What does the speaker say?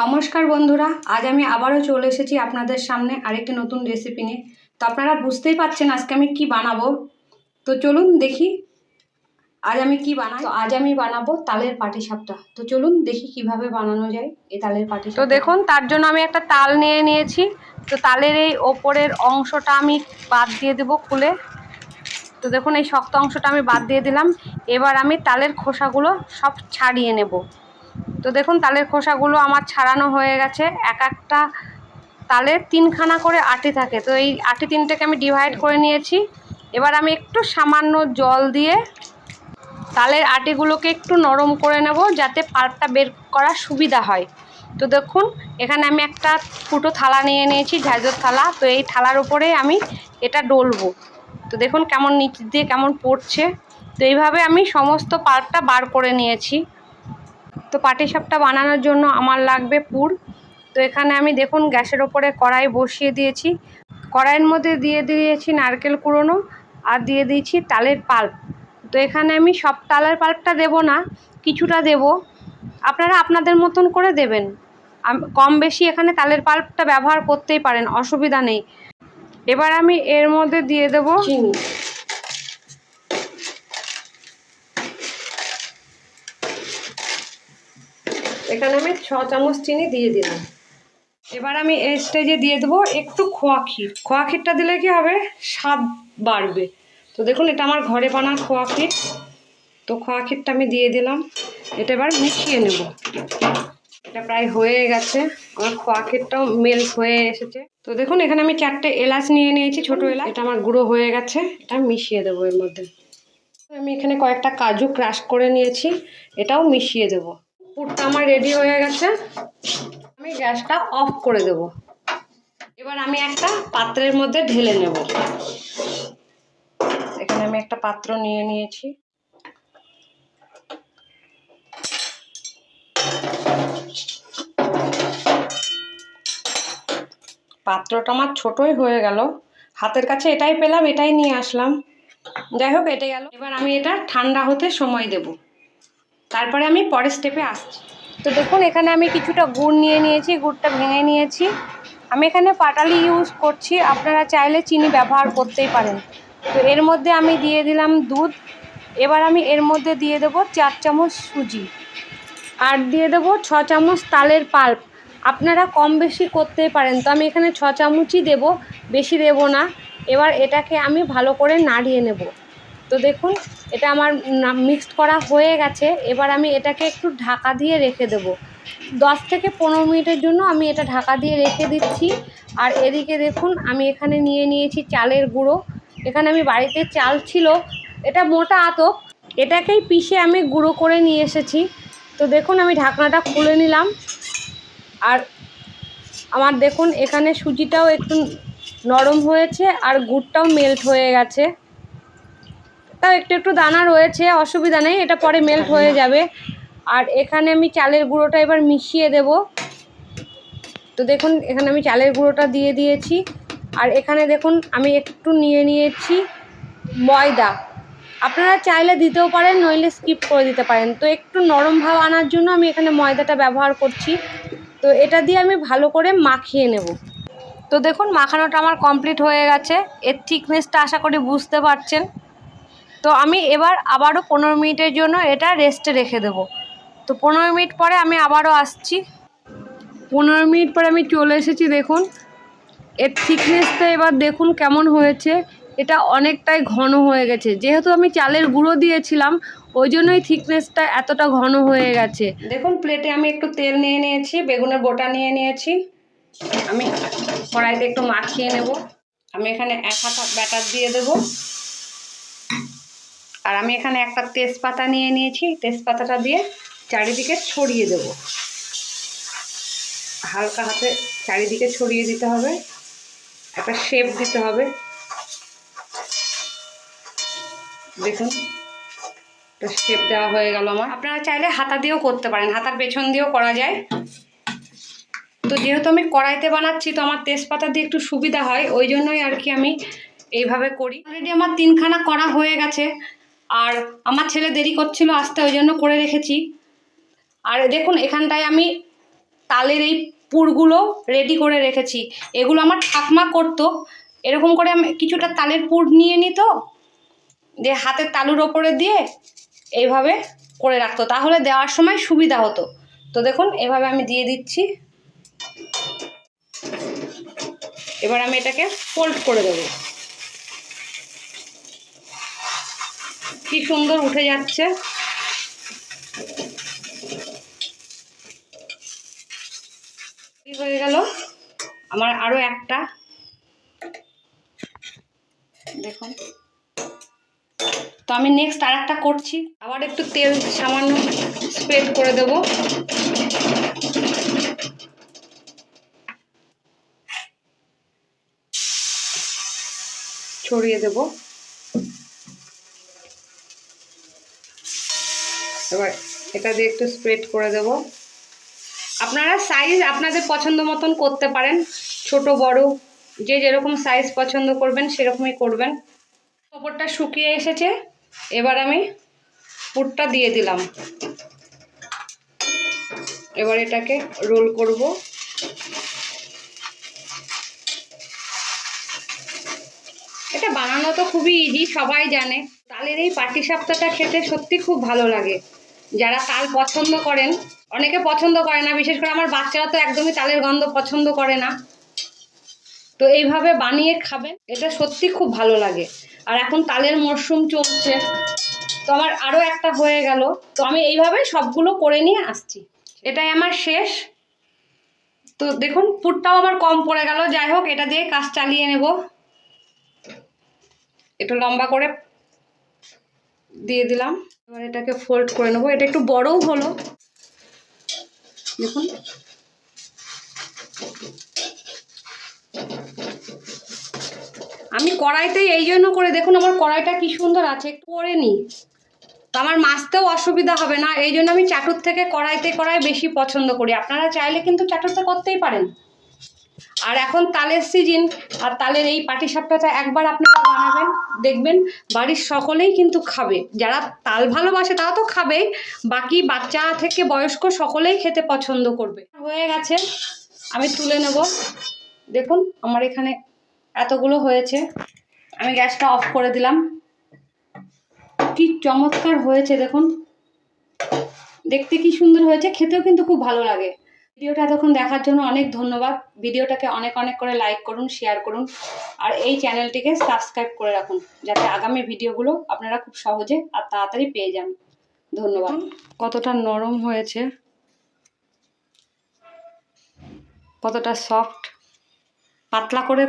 নমস্কার বন্ধুরা, আজ আমি আবারও চলে এসেছি আপনাদের সামনে আরেকটি নতুন রেসিপি নিয়ে। তো আপনারা বুঝতেই পারছেন আজকে আমি কি বানাবো। তো চলুন দেখি আজ আমি কি বানাই। তো আজ আমি বানাবো তালের পাটিসাপটা। তো চলুন দেখি কীভাবে বানানো যায় এই তালের পাটি তো দেখুন, তার জন্য আমি একটা তাল নিয়ে নিয়েছি। তো তালের এই ওপরের অংশটা আমি বাদ দিয়ে দেবো খুলে। তো দেখুন, এই শক্ত অংশটা আমি বাদ দিয়ে দিলাম। এবার আমি তালের খোসাগুলো সব ছাড়িয়ে নেব। তো দেখুন, তালের খোসাগুলো আমার ছাড়ানো হয়ে গেছে। এক একটা তালের তিনখানা করে আটি থাকে। তো এই আটি তিনটাকে আমি ডিভাইড করে নিয়েছি। এবার আমি একটু সামান্য জল দিয়ে তালের আটিগুলোকে একটু নরম করে নেব, যাতে পাল্পটা বের করা সুবিধা হয়। তো দেখুন, এখানে আমি একটা ফুটো থালা নিয়ে নিয়েছি, ঝাঁঝর থালা। তো এই থালার উপরে আমি এটা ডলবো। তো দেখুন, কেমন নিচ দিয়ে কেমন পড়ছে। তো এইভাবে আমি সমস্ত পাল্পটা বার করে নিয়েছি। তো পাটিসাপটা বানানোর জন্য আমার লাগবে পুর। তো এখানে আমি দেখুন গ্যাসের ওপরে কড়াই বসিয়ে দিয়েছি। কড়াইয়ের মধ্যে দিয়ে দিয়েছি নারকেল কুড়োনো আর দিয়ে দিয়েছি তালের পাল্প। তো এখানে আমি সব তালের পাল্পটা দেব না, কিছুটা দেব। আপনারা আপনাদের মতন করে দেবেন। কম বেশি এখানে তালের পাল্পটা ব্যবহার করতেই পারেন, অসুবিধা নেই। এবার আমি এর মধ্যে দিয়ে দেব চিনি। এখানে আমি ছ চামচ চিনি দিয়ে দিলাম। এবার আমি এই স্টেজে দিয়ে দেবো একটু খোয়া ক্ষীর। খোয়া ক্ষীরটা দিলে কি হবে? স্বাদ বাড়বে। তো দেখুন, এটা আমার ঘরে বানার খোয়া ক্ষীর। তো খোয়া ক্ষীরটা আমি দিয়ে দিলাম। এটা এবার মিশিয়ে নেব। এটা প্রায় হয়ে গেছে। আমার খোয়া ক্ষীরটাও মেল্ট হয়ে এসেছে। তো দেখুন, এখানে আমি চারটে এলাচ নিয়ে নিয়েছি, ছোটো এলাচ। এটা আমার গুঁড়ো হয়ে গেছে। এটা মিশিয়ে দেবো এর মধ্যে। আমি এখানে কয়েকটা কাজু ক্রাশ করে নিয়েছি। এটাও মিশিয়ে দেবো। পুরটা আমার রেডি হয়ে গেছে। আমি গ্যাসটা অফ করে দেব। এবার আমি একটা পাত্রের মধ্যে ঢেলে নেব। এখানে আমি একটা পাত্র নিয়ে নিয়েছি। পাত্রটা আমার ছোটই হয়ে গেল। হাতের কাছে এটাই পেলাম, এটাই নিয়ে আসলাম। যাই হোক এটাই গেল। এবার আমি এটা ঠান্ডা হতে সময় দেব। তারপরে আমি পরের স্টেপে আসছি। তো দেখুন, এখানে আমি কিছুটা গুড় নিয়ে নিয়েছি, গুড়টা ভেঙে নিয়েছি। আমি এখানে পাটালি ইউজ করছি, আপনারা চাইলে চিনি ব্যবহার করতেই পারেন। তো এর মধ্যে আমি দিয়ে দিলাম দুধ, এবার আমি এর মধ্যে দিয়ে দেবো চার চামচ সুজি। আর দিয়ে দেবো ছ চামচ তালের পাল্প। আপনারা কম বেশি করতেই পারেন, তো আমি এখানে ছ চামচই দেব, বেশি দেব না। এবার এটাকে আমি ভালো করে নাড়িয়ে নেব। তো দেখুন, এটা আমার মিক্সড করা হয়ে গেছে। এবার আমি এটাকে একটু ঢাকা দিয়ে রেখে দেব। দশ থেকে পনেরো মিনিটের জন্য আমি এটা ঢাকা দিয়ে রেখে দিচ্ছি। আর এদিকে দেখুন, আমি এখানে নিয়ে নিয়েছি চালের গুঁড়ো। এখানে আমি বাড়িতে চাল ছিল, এটা মোটা আতপ। এটাকেই পিষে আমি গুঁড়ো করে নিয়ে এসেছি। তো দেখুন, আমি ঢাকনাটা খুলে নিলাম। আর আমার দেখুন, এখানে সুজিটাও একটু নরম হয়েছে, আর গুড়টাও মেল্ট হয়ে গেছে। তাও একটু একটু দানা রয়েছে, অসুবিধা নেই, এটা পরে মেল্ট হয়ে যাবে। আর এখানে আমি চালের গুঁড়োটা এবার মিশিয়ে দেব। তো দেখুন, এখানে আমি চালের গুঁড়োটা দিয়ে দিয়েছি। আর এখানে দেখুন, আমি একটু নিয়ে নিয়েছি ময়দা। আপনারা চাইলে দিতেও পারেন, নইলে স্কিপ করে দিতে পারেন। তো একটু নরম ভাব আনার জন্য আমি এখানে ময়দাটা ব্যবহার করছি। তো এটা দিয়ে আমি ভালো করে মাখিয়ে নেব। তো দেখুন, মাখানোটা আমার কমপ্লিট হয়ে গেছে। এর থিকনেসটা আশা করি বুঝতে পারছেন। তো আমি এবার আবারও পনেরো মিনিটের জন্য এটা রেস্টে রেখে দেবো। তো পনেরো মিনিট পরে আমি আবারও আসছি। পনেরো মিনিট পরে আমি চলে এসেছি, দেখুন। এর থিকনেসটা এবার দেখুন কেমন হয়েছে। এটা অনেকটাই ঘন হয়ে গেছে। যেহেতু আমি চালের গুঁড়ো দিয়েছিলাম, ওই জন্যই থিকনেসটা এতটা ঘন হয়ে গেছে। দেখুন প্লেটে আমি একটু তেল নিয়ে নিয়েছি, বেগুনের বোটা নিয়ে নিয়েছি। আমি কড়াইতে একটু মাখিয়ে নেব। আমি এখানে এক হাতা ব্যাটার দিয়ে দেবো। আর আমি এখানে একটা তেজপাতা নিয়ে নিয়েছি। তেজপাতাটা দিয়ে চারিদিকে ছড়িয়ে দেব। হালকা হাতে চারিদিকে ছড়িয়ে দিতে হবে। একটা শেপ দিতে হবে। দেখুন, একটা শেপ দেওয়া হয়ে গেল আমার। আপনারা চাইলে হাতা দিয়েও করতে পারেন। হাতার পেছন দিয়েও করা যায়। তো যেহেতু আমি কড়াইতে বানাচ্ছি, তো আমার তেজপাতা দিয়ে একটু সুবিধা হয়। ওই জন্যই আর কি আমি এইভাবে করি। অলরেডি আমার তিনখানা করা হয়ে গেছে। আর আমার ছেলে দেরি করছিল আসতে, ওই জন্য করে রেখেছি। আর দেখুন, এখানটায় আমি তালের এই পুরগুলো রেডি করে রেখেছি। এগুলো আমার ঠাকমা করতো। এরকম করে আমি কিছুটা তালের পুর নিয়ে নিত যে হাতের তালুর ওপরে দিয়ে এইভাবে করে রাখতো। তাহলে দেওয়ার সময় সুবিধা হতো। তো দেখুন, এভাবে আমি দিয়ে দিচ্ছি। এবার আমি এটাকে ফোল্ড করে দেবো। কি সুন্দর উঠে যাচ্ছে। হয়ে গেল? আমার আরও একটা। দেখুন। তো আমি নেক্সট আর একটা করছি। আবার একটু তেল সামান্য স্প্রেড করে দেব। ছড়িয়ে দেব। এবার এটা দিয়ে একটু স্প্রেড করে দেব। আপনারা সাইজ আপনাদের পছন্দ মতন করতে পারেন, ছোট, বড়, যে যেরকম সাইজ পছন্দ করবেন সেরকমই করবেন। কাপড়টা শুকিয়ে এসেছে, এবার আমি পুরটা দিয়ে দিলাম। এবার এটাকে রোল করব। এটা বানানো তো খুবই ইজি সবাই জানে। তালের এই পাটি সাপটাটা খেতে সত্যি খুব ভালো লাগে। যারা তাল পছন্দ করেন, অনেকে পছন্দ করে না, বিশেষ করে আমার বাচ্চারা তো একদমই তালের গন্ধ পছন্দ করে না। তো এইভাবে বানিয়ে খাবেন, এটা সত্যি খুব ভালো লাগে। আর এখন তালের মরশুম চলছে, তো আমার আরও একটা হয়ে গেল। তো আমি এইভাবে সবগুলো করে নিয়ে আসছি। এটাই আমার শেষ। তো দেখুন, পুরটাও আমার কম পড়ে গেল। যাই হোক, এটা দিয়ে কাজ চালিয়ে নেব। একটু লম্বা করে দিয়ে দিলাম। এবার এটাকে ফোল্ড করে নেব। এটা একটু বড়ও হলো। দেখুন। আমি কড়াইতেই এই জন্য করে, দেখুন আমার কড়াইটা কি সুন্দর আছে, একটু করে নিই তো আমার মাছতেও অসুবিধা হবে না, এই জন্য আমি চাটুর থেকে কড়াইতে কড়াই বেশি পছন্দ করি। আপনারা চাইলে কিন্তু চাটুরতে করতেই পারেন। আর এখন তালের সিজন আর তালের এই পাটিসাপটাটা একবার আপনারা বানাবেন, দেখবেন বাড়ির সকলেই কিন্তু খাবে। যারা তাল ভালোবাসে তারা তো খাবেই, বাকি বাচ্চা থেকে বয়স্ক সকলেই খেতে পছন্দ করবে। হয়ে গেছে, আমি তুলে নেব। দেখুন, আমার এখানে এতগুলো হয়েছে, আমি গ্যাসটা অফ করে দিলাম। কি চমৎকার হয়েছে, দেখুন। দেখতে কি সুন্দর হয়েছে, খেতেও কিন্তু খুব ভালো লাগে। ভিডিওটা এতক্ষণ দেখার জন্য অনেক ধন্যবাদ। ভিডিওটাকে অনেক অনেক করে লাইক করুন শেয়ার করুন আর এই চ্যানেলটিকে সাবস্ক্রাইব করে রাখুন যাতে আগামী ভিডিওগুলো আপনারা খুব সহজে আর তাড়াতাড়ি পেয়ে যান। ধন্যবাদ। কতটা নরম হয়েছে। কতটা সফট পাতলা করে